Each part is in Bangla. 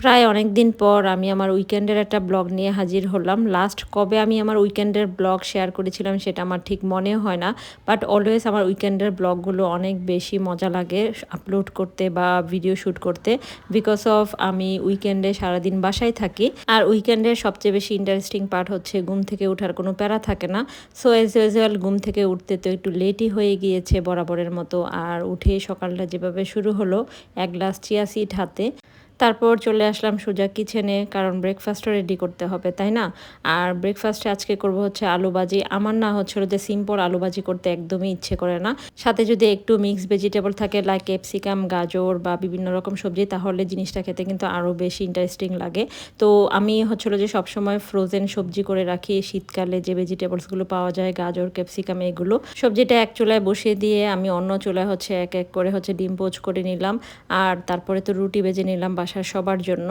প্রায় অনেক দিন পর আমি আমার উইকেন্ডের একটা ব্লগ নিয়ে হাজির হলাম। লাস্ট কবে আমি আমার উইকেন্ডের ব্লগ শেয়ার করেছিলাম সেটা আমার ঠিক মনে হয় না। বাট অলওয়েজ আমার উইকেন্ডের ব্লগগুলো অনেক বেশি মজা লাগে আপলোড করতে বা ভিডিও শ্যুট করতে। বিকজ অফ আমি উইকেন্ডে সারাদিন বাসায় থাকি। আর উইকেন্ডের সবচেয়ে বেশি ইন্টারেস্টিং পার্ট হচ্ছে ঘুম থেকে ওঠার কোনো প্যারা থাকে না। সো এজ ইউজুয়াল ঘুম থেকে উঠতে তো একটু লেটই হয়ে গিয়েছে বরাবরের মতো। আর উঠে সকালটা যেভাবে শুরু হলো, এক গ্লাস চিয়া সিট হাতে। তারপর চলে আসলাম সোজা কিচেনে কারণ ব্রেকফাস্টও রেডি করতে হবে, তাই না? আর ব্রেকফাস্টে আজকে করব হচ্ছে আলু ভাজি। আমার না হচ্ছিল যে সিম্পল আলু ভাজি করতে একদমই ইচ্ছে করে না। সাথে যদি একটু মিক্স ভেজিটেবল থাকে লাইক ক্যাপসিকাম গাজর বা বিভিন্ন রকম সবজি, তাহলে জিনিসটা খেতে কিন্তু আরও বেশি ইন্টারেস্টিং লাগে। তো আমি হচ্ছিল যে সবসময় ফ্রোজেন সবজি করে রাখি। শীতকালে যে ভেজিটেবলসগুলো পাওয়া যায়, গাজর ক্যাপসিকাম এগুলো, সবজিটা এক চুলায় বসিয়ে দিয়ে আমি অন্য চুলায় হচ্ছে এক এক করে হচ্ছে ডিম পোচ করে নিলাম। আর তারপরে তো রুটি বেজে নিলাম বাসার সবার জন্য।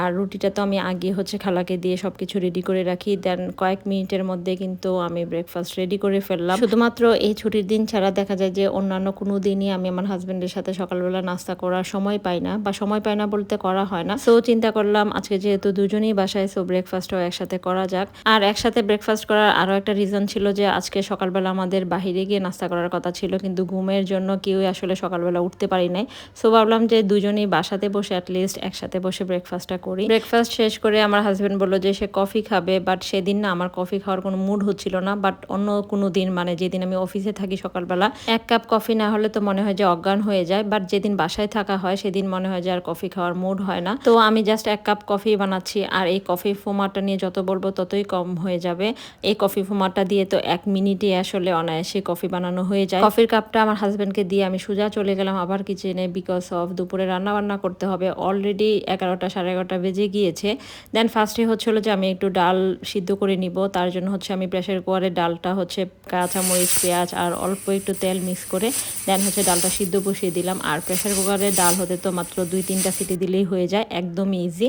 আর রুটিটা তো আমি আগে হচ্ছে খালাকে দিয়ে সব কিছু রেডি করে রাখি। দেন কয়েক মিনিটের মধ্যে কিন্তু আমি ব্রেকফাস্ট রেডি করে ফেললাম। শুধুমাত্র এই ছুটির দিন ছাড়া দেখা যায় যে অন্যান্য কোনো দিনই আমি আমার হাজব্যান্ডের সাথে সকালবেলা নাস্তা করার সময় পাই না বা সময় পাই না বলতে করা হয় না। সো চিন্তা করলাম আজকে যেহেতু দুজনেই বাসায় সো ব্রেকফাস্টও একসাথে করা যাক। আর একসাথে ব্রেকফাস্ট করার আরও একটা রিজন ছিল যে আজকে সকালবেলা আমাদের বাহিরে গিয়ে নাস্তা করার কথা ছিল, কিন্তু ঘুমের জন্য কেউই আসলে সকালবেলা উঠতে পারি নাই। সো ভাবলাম যে দুজনেই বাসাতে বসে অ্যাটলিস্ট একসাথে বসে ব্রেকফাস্টটা করি। ব্রেকফাস্ট শেষ করে আমার হাজব্যান্ড বলল যে সে কফি খাবে বাট সেদিন না আমার কফি খাওয়ার কোনো মুড হচ্ছিল না বাট অন্য কোনো দিন মানে যেদিন আমি অফিসে থাকি সকালবেলা, এক কাপ কফি না হলে তো মনে হয় যে অজ্ঞান হয়ে যায় বাট যেদিন বাসায় থাকা হয় সেদিন মনে হয় যে আর কফি খাওয়ার মুড হয় না। তো আমি জাস্ট এক কাপ কফি বানাচ্ছি, আর এই কফি ফোমাটা নিয়ে যত বলব ততই কম হয়ে যাবে। এই কফি ফোমাটা দিয়ে তো এক মিনিটে আসলে অনায়াসে কফি বানানো হয়ে যায়। কফির কাপটা আমার হাজব্যান্ডকে দিয়ে আমি সোজা চলে গেলাম আবার কিচেনে বিকজ অফ দুপুরে রান্না বান্না করতে হবে। অলরেডি এগারোটা সাড়ে এগারোটা বেজে গিয়েছে। দেন ফার্স্টে হচ্ছিল যে আমি একটু ডাল সিদ্ধ করে নিব। তার জন্য হচ্ছে আমি প্রেশার কুকারে ডালটা হচ্ছে কাঁচামরিচ, পেঁয়াজ আর অল্প একটু তেল মিক্স করে দেন হচ্ছে ডালটা সিদ্ধ বসিয়ে দিলাম। আর প্রেশার কুকারে ডাল হতে তো মাত্র দুই তিনটা সিটি দিলেই হয়ে যায়, একদম ইজি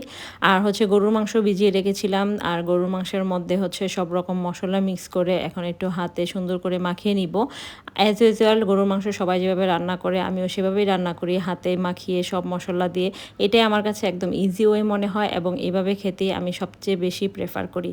আর হচ্ছে গরুর মাংস ভিজিয়ে রেখেছিলাম। আর গরুর মাংসের মধ্যে হচ্ছে সব রকম মশলা মিক্স করে এখন একটু হাতে সুন্দর করে মাখিয়ে নিব। অ্যাজ ইউজুয়াল গরুর মাংস সবাই যেভাবে রান্না করে, আমিও সেভাবেই রান্না করি। হাতে মাখিয়ে সব মশলা দিয়ে। এটাই আমার কাছে একদম ইজি ওয়ে মনে হয় এবং এইভাবে খেতে আমি সবচেয়ে বেশি প্রেফার করি।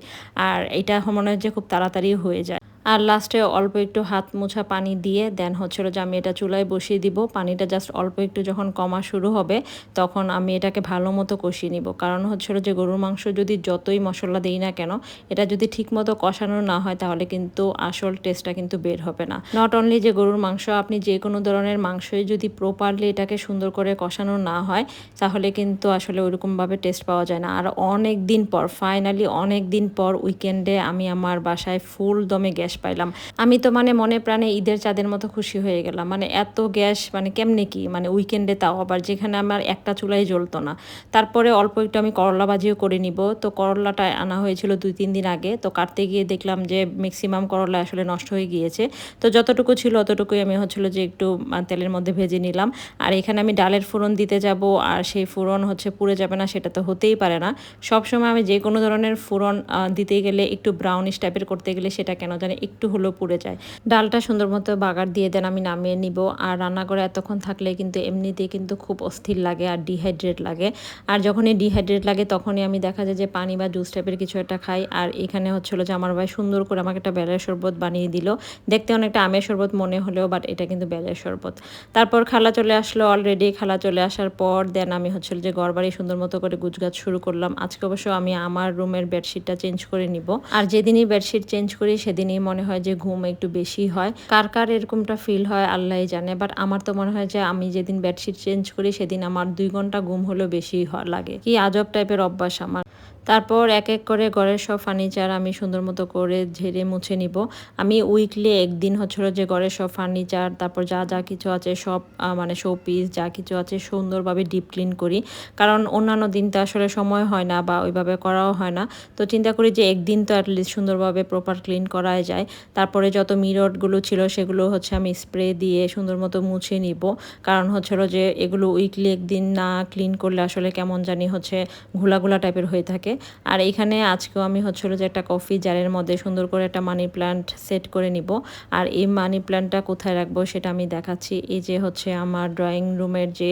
আর এটা মনে হয় যে খুব তাড়াতাড়ি হয়ে যায়। আর লাস্টে অল্প একটু হাত মোছা পানি দিয়ে দেন হচ্ছিল যে আমি এটা চুলায় বসিয়ে দিব। পানিটা জাস্ট অল্প একটু যখন কমা শুরু হবে, তখন আমি এটাকে ভালো মতো কষিয়ে নিব। কারণ হচ্ছিল যে গরুর মাংস যদি যতই মশলা দিই না কেন, এটা যদি ঠিক মতো কষানো না হয়, তাহলে কিন্তু আসল টেস্টটা কিন্তু বের হবে না। নট অনলি যে গরুর মাংস, আপনি যে কোনো ধরনের মাংসই যদি প্রপারলি এটাকে সুন্দর করে কষানো না হয়, তাহলে কিন্তু আসলে ওইরকমভাবে টেস্ট পাওয়া যায় না। আর অনেক দিন পর ফাইনালি অনেক দিন পর উইকেন্ডে আমি আমার বাসায় ফুল দমে গ্যাস পাইলাম। আমি তো মানে মনে প্রাণে ঈদের চাঁদের মতো খুশি হয়ে গেলাম। মানে এত গ্যাস মানে কেমনে কি? মানে উইকেন্ডে তাও আবার যেখানে আমার একটা চুলাই জ্বলতো না। তারপরে অল্প একটু আমি করলা ভাজিও করে নিব। তো করলাটা আনা হয়েছিল দুই, তিন দিন আগে। তো কাটতে গিয়ে দেখলাম যে ম্যাক্সিমাম করলা আসলে নষ্ট হয়ে গিয়েছে। তো যতটুকু ছিল অতটুকুই আমি হচ্ছিল যে একটু তেলের মধ্যে ভেজে নিলাম। আর এখানে আমি ডালের ফোড়ন দিতে যাব। আর সেই ফোড়ন হচ্ছে পুড়ে যাবে না, সেটা তো হতেই পারে না। সবসময় আমি যে কোনো ধরনের ফোড়ন দিতে গেলে একটু ব্রাউনিশ টাইপের করতে গেলে সেটা কেন জানি একটু হলেও পুড়ে যায়। ডালটা সুন্দর মতো বাগার দিয়ে দেন, আমি নামিয়ে নিব। আর রান্না করে এতক্ষণ থাকলে কিন্তু এমনিতেই কিন্তু খুব অস্থির লাগে আর ডিহাইড্রেট লাগে। আর যখনই ডিহাইড্রেট লাগে, তখনই আমি দেখা যায় যে পানি বা জুস টাইপের কিছু একটা খাই। আর এখানে হচ্ছিল যে আমার ভাই সুন্দর করে আমাকে একটা বেলের শরবত বানিয়ে দিল। দেখতে অনেকটা আমের শরবত মনে হলেও বাট এটা কিন্তু বেলের শরবত। তারপর খালা চলে আসলো অলরেডি খালা চলে আসার পর দেন আমি হচ্ছিল যে ঘর বাড়ি সুন্দর মতো করে গুজগাছ শুরু করলাম। আজকে অবশ্য আমি আমার রুমের বেডশিটটা চেঞ্জ করে নিব। আর যেদিনই বেডশিট চেঞ্জ করি, সেদিনই মনে হয় যে ঘুম একটু বেশি হয়। কার কার এরকমটা ফিল হয় আল্লাহ জানে বাট আমার তো মনে হয় যে আমি যেদিন বেডশিট চেঞ্জ করি, সেদিন আমার দুই ঘণ্টা ঘুম হলেও বেশি লাগে। কি আজব টাইপের অভ্যাস আমার। তারপর এক এক করে ঘরের সব ফার্নিচার আমি সুন্দর মতো করে ঝেড়ে মুছে নিব। আমি উইকলি একদিন হচ্ছিল যে ঘরের সব ফার্নিচার তারপর যা যা কিছু আছে সব মানে শো পিস যা কিছু আছে সুন্দরভাবে ডিপ ক্লিন করি। কারণ অন্যান্য দিন তো আসলে সময় হয় না বা ওইভাবে করাও হয় না। তো চিন্তা করি যে একদিন তো অ্যাটলিস্ট সুন্দরভাবে প্রপার ক্লিন করাই যায়। তারপরে যত মিরটগুলো ছিল সেগুলো হচ্ছে আমি স্প্রে দিয়ে সুন্দর মতো মুছে নিব। কারণ হচ্ছিল যে এগুলো উইকলি একদিন না ক্লিন করলে আসলে কেমন জানি হচ্ছে ঘোলা ঘোলা টাইপের হয়ে থাকে। আর এখানে আজকেও আমি হচ্ছিল যে একটা কফি জারের মধ্যে সুন্দর করে একটা মানি প্ল্যান্ট সেট করে নিব। আর এই মানি প্ল্যান্টটা কোথায় রাখব সেটা আমি দেখাচ্ছি। এই যে হচ্ছে আমার ড্রয়িং রুমের যে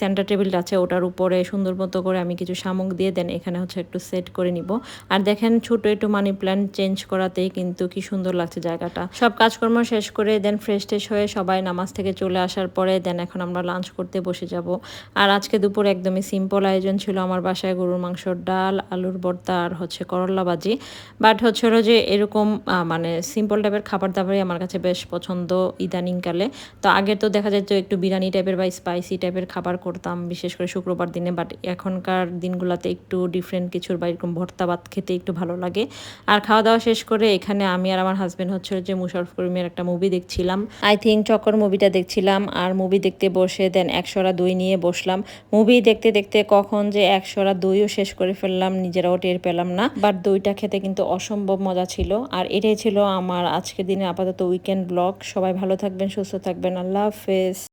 সেন্টার টেবিলটা আছে ওটার উপরে সুন্দর মতো করে আমি কিছু শামুক দিয়ে দেন এখানে হচ্ছে একটু সেট করে নিব। আর দেখেন ছোট একটু মানি প্ল্যান্ট চেঞ্জ করাতেই কিন্তু কি সুন্দর লাগছে জায়গাটা। সব কাজকর্ম শেষ করে দেন ফ্রেশ ট্রেশ হয়ে সবাই নামাজ থেকে চলে আসার পরে দেন এখন আমরা লাঞ্চ করতে বসে যাব। আর আজকে দুপুর একদমই সিম্পল আয়োজন ছিল আমার বাসায় গরুর মাংসর ডাল আলুর ভর্তা আর হচ্ছে করল্লা ভাজি। বাট হচ্ছে যে এরকম মানে সিম্পল টাইপের খাবার দাবারই আমার কাছে বেশ পছন্দ ইদানিংকালে। তো আগে তো দেখা যেত একটু বিরিয়ানি টাইপের বা স্পাইসি টাইপের খাবার করতাম, বিশেষ করে শুক্রবার দিনে। বাট এখনকার দিনগুলোতে একটু ডিফারেন্ট কিছুর বা এরকম ভর্তা ভাত খেতে একটু ভালো লাগে। আর খাওয়া দাওয়া শেষ করে এখানে আমি আর আমার হাজব্যান্ড হচ্ছে যে মুশারফ করিমের একটা মুভি দেখছিলাম। আই থিঙ্ক চক্কর মুভিটা দেখছিলাম। আর মুভি দেখতে বসে দেন একশোরা দই নিয়ে বসলাম। মুভি দেখতে দেখতে কখন যে একশোরা দইও শেষ করে ফেললাম। নিজেরাও টের পেলাম না। বাট দইটা খেতে কিন্তু অসম্ভব মজা ছিল। আর এটাই ছিল আমার আজকের দিনে আপাতত উইকেন্ড ব্লগ সবাই ভালো থাকবেন, সুস্থ থাকবেন। আল্লাহ হাফেজ।